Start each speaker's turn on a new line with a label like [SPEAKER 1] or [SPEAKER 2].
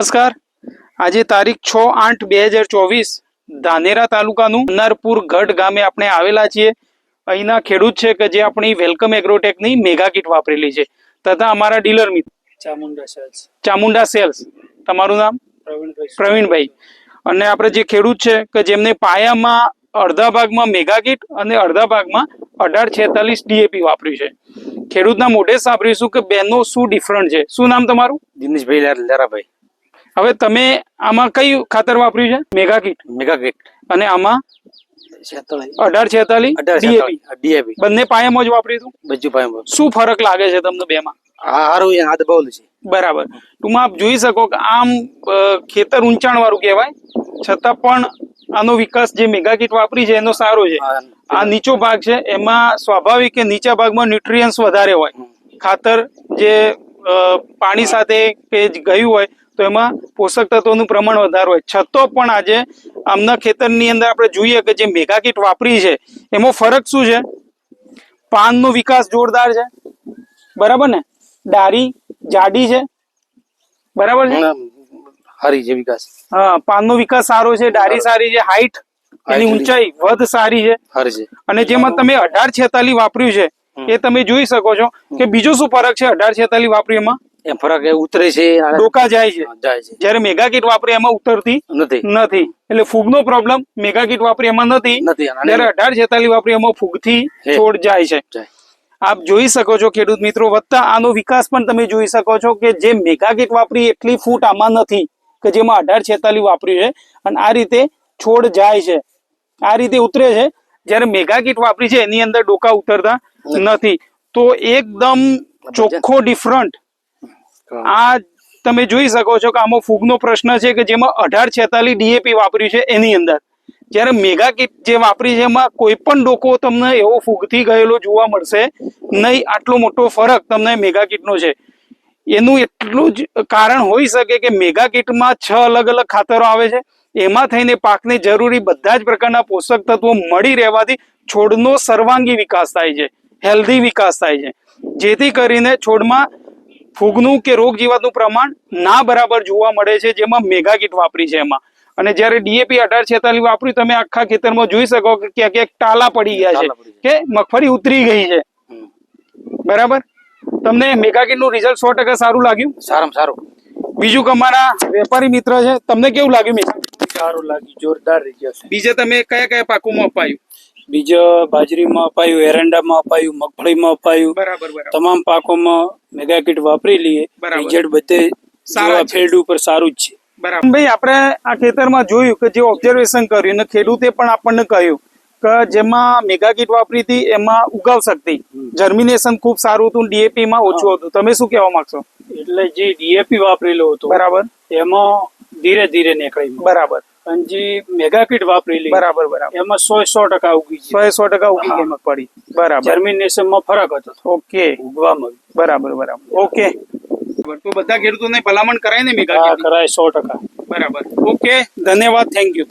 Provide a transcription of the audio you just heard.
[SPEAKER 1] નમસ્કાર. આજે તારીખ છ આઠ બે હજાર ચોવીસ ધાનેરા તાલુકાનું નરપુર ગઢ ગામે આપણે આવેલા છીએ. અહીંના ખેડૂત છે કે જે આપણી વેલકમ એગ્રોટેકની મેગા કીટ વાપરેલી છે. તથા અમારા ડીલર મિત્ર.
[SPEAKER 2] ચામુંડા સેલ્સ.
[SPEAKER 1] ચામુંડા સેલ્સ. તમારું નામ?
[SPEAKER 2] પ્રવીણભાઈ.
[SPEAKER 1] પ્રવીણભાઈ. અને આપણે જે ખેડૂત છે કે જેમને પાયામાં અડધા ભાગમાં મેગા કીટ અને અડધા ભાગમાં અઢાર છેતાલીસ ડીએપી વાપર્યું છે. ખેડૂતના મોઢે સાંભળીશું કે બેનો શું ડિફરન્ટ છે. શું નામ તમારું?
[SPEAKER 2] દિનેશભાઈ લારાભાઈ.
[SPEAKER 1] હવે તમે આમાં કયું ખાતર વાપર્યું છે? મેગા કીટ
[SPEAKER 2] મેગા કીટ
[SPEAKER 1] અને આમાં અઢાર છેતાલીસ
[SPEAKER 2] અઢાર
[SPEAKER 1] ડીએપી. બંને પાયામાં જ વાપર્યું હતું?
[SPEAKER 2] બધું પાયામાં
[SPEAKER 1] શું ફરક લાગે છે તમને બેમાં?
[SPEAKER 2] માં છે છે.
[SPEAKER 1] બરાબર. ટૂંકમાં આપ જોઈ શકો કે આમ ખેતર ઊંચાણ વાળું કહેવાય. છતાં પણ આનો વિકાસ જે મેગા કીટ વાપરી છે એનો સારો છે.
[SPEAKER 2] આ
[SPEAKER 1] આ નીચો ભાગ છે એમાં સ્વાભાવિક કે નીચા ભાગમાં ન્યુટ્રિયન્સ વધારે હોય. ખાતર જે પાણી સાથે કે ગયું હોય તો એમાં પોષક તત્વોનું પ્રમાણ વધારે હોય. છતો પણ આજે આમના ખેતરની અંદર આપણે જોઈએ કે જે મેગા કીટ વાપરી છે એમાં ફરક શું છે? પાનનો વિકાસ જોરદાર છે. બરાબર ને? ડારી જાડી છે. બરાબર છે?
[SPEAKER 2] હારી છે વિકાસ.
[SPEAKER 1] હા પાનનો વિકાસ સારો છે ડારી સારી. છે હાઈટ એની ઊંચાઈ વધ સારી છે. અને જેમાં તમે અઢાર છેતાલી વાપર્યું છે એ તમે જોઈ શકો છો કે બીજો શું ફરક છે અઢાર છેતાલી વાપર્યું એમાં?
[SPEAKER 2] એમ ફરક એ ઉતરે છે
[SPEAKER 1] ડોકા જાય છે.
[SPEAKER 2] જાય છે.
[SPEAKER 1] જ્યારે મેગા કીટ વાપરી એમાં ઉતરતી
[SPEAKER 2] નથી.
[SPEAKER 1] નથી. એટલે ફૂગનો પ્રોબ્લેમ મેગા કીટ વાપરી એમાં નથી. જ્યારે અઢાર છેતાલીસ વાપરી એમાં ફૂગથી. છોડ જાય છે. આપ જોઈ શકો છો ખેડૂત મિત્રો વધતા આનો વિકાસ પણ તમે જોઈ શકો છો કે જે મેગા કીટ વાપરી એટલી ફૂટ આમાં નથી કે જેમાં અઢાર છેતાલી વાપર્યું છે અને આ રીતે છોડ જાય છે. આ રીતે ઉતરે છે. જ્યારે મેગા કીટ વાપરી છે એની અંદર ડોકા ઉતરતા નથી. તો એકદમ ચોખ્ખો ડિફરન્ટ આ તમે જોઈ શકો છો કે આમાં ફૂગનો પ્રશ્ન છે કે જેમાં અઢાર છેતાલીસ ડીએપી વાપર્યું છે એની અંદર. જ્યારે મેગા કીટ જે વાપરી છે, એમાં કોઈ પણ ડોકો તમને એવો ફૂગથી ગયેલો જોવા મળશે, નહીં, આટલો મોટો ફરક તમને મેગા કીટનો છે. એનું એટલું જ કારણ હોઈ શકે કે મેગા કીટમાં છ અલગ અલગ ખાતરો આવે છે. એમાં થઈને પાકને જરૂરી બધા જ પ્રકારના પોષક તત્વો મળી રહેવાથી છોડનો સર્વાંગી વિકાસ થાય છે, હેલ્ધી વિકાસ થાય છે. જેથી કરીને છોડમાં ફૂગનું કે રોગ જીવાતનું પ્રમાણ ના બરાબર જોવા મળે છે જેમાં મેગા કીટ વાપરી છે એમાં. અને જ્યારે ડીએપી અઢાર છેતાલીસ વાપર્યું તમે આખા ખેતરમાં જોઈ શકો કે ક્યાંક ક્યાંક ટાલા પડી ગયા છે કે મગફળી ઉતરી ગઈ છે. બરાબર? તમને મેગા કીટનું રિઝલ્ટ સો ટકા સારું લાગ્યું?
[SPEAKER 2] સારામાં સારું.
[SPEAKER 1] બીજું કે અમારા વેપારી મિત્ર છે તમને કેવું લાગ્યું મેગા
[SPEAKER 3] સારું લાગ્યું જોરદાર રિઝલ્ટ
[SPEAKER 1] બીજે તમે કયા કયા પાકોમાં અપાયું?
[SPEAKER 3] બીજો બાજરીમાં અપાયું એરંડામાં અપાયું મગફળીમાં અપાયું.
[SPEAKER 1] બરાબર બરાબર.
[SPEAKER 3] તમામ પાકોમાં મેગા કીટ વાપરી લઈએ. રિઝલ્ટ બધે
[SPEAKER 1] સારા
[SPEAKER 3] ફિલ્ડ ઉપર સારું જ છે.
[SPEAKER 1] ભાઈ આપણે આ ખેતરમાં જોયું કે જે ઓબ્ઝર્વેશન કર્યું અને ખેડૂતે પણ આપણને કહ્યું કે જેમાં મેગા કીટ વાપરી હતી એમાં ઉગાવ શક્તિ. જર્મિનેશન ખૂબ સારું હતું ડીએપી માં ઓછું હતું. તમે શું કહેવા માંગશો?
[SPEAKER 3] એટલે જે ડીએપી વાપરેલો હતો
[SPEAKER 1] બરાબર.
[SPEAKER 3] એમાં ધીરે ધીરે નીકળી
[SPEAKER 1] બરાબર.
[SPEAKER 3] અને વાપરી વાપરેલી.
[SPEAKER 1] બરાબર બરાબર.
[SPEAKER 3] એમાં સો સો ટકા ઉગી
[SPEAKER 1] સો સો ટકા ઉગી એમાં પડી. બરાબર.
[SPEAKER 3] જર્મિનેશનમાં ફરક હતો
[SPEAKER 1] ઓકે.
[SPEAKER 3] ઉગવામાં
[SPEAKER 1] બરાબર બરાબર. ઓકે. તો બધા ખેડૂતોને ભલામણ કરાય ને મેગા
[SPEAKER 3] કરાય સો ટકા.
[SPEAKER 1] બરાબર. ઓકે. ધન્યવાદ થેન્ક યુ.